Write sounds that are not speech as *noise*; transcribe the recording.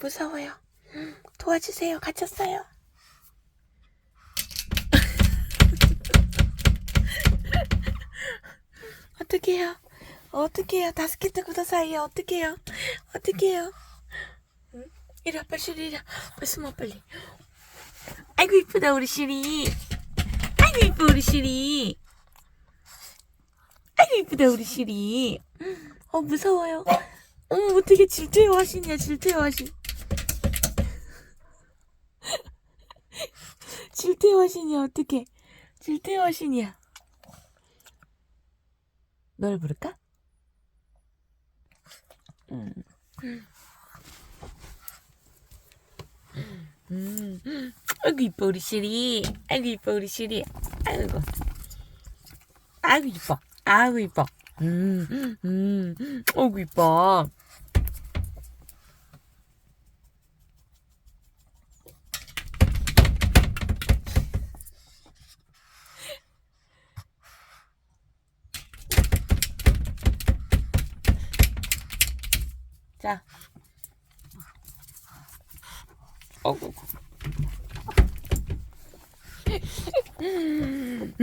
무서워요. 도와주세요. 갇혔어요. *laughs* 어떡해요? 어떡해요? 다스케트 구다사이에 어떡해요? 어떡해요? 응? 이리 와, 빨리 시리, 이리 와. 빨리 숨어, 빨리. 아이고, 이쁘다, 우리 시리. 아이고, 이뻐, 우리 시리. 아이고, 이쁘다, 우리 시리. 어, 무서워요. 어머, 어떻게 질투의 화신이야, 질투의 화신. 질투의 화신이야, 어떡해. 질투의 화신이야. 널 부를까? 음. 음. 아이고 이뻐 우리 시리 아이고 이뻐 우리 시리 아이고 아이고 이뻐 아이고 이뻐 음, 음, 아이고 이뻐 자. 어구 음,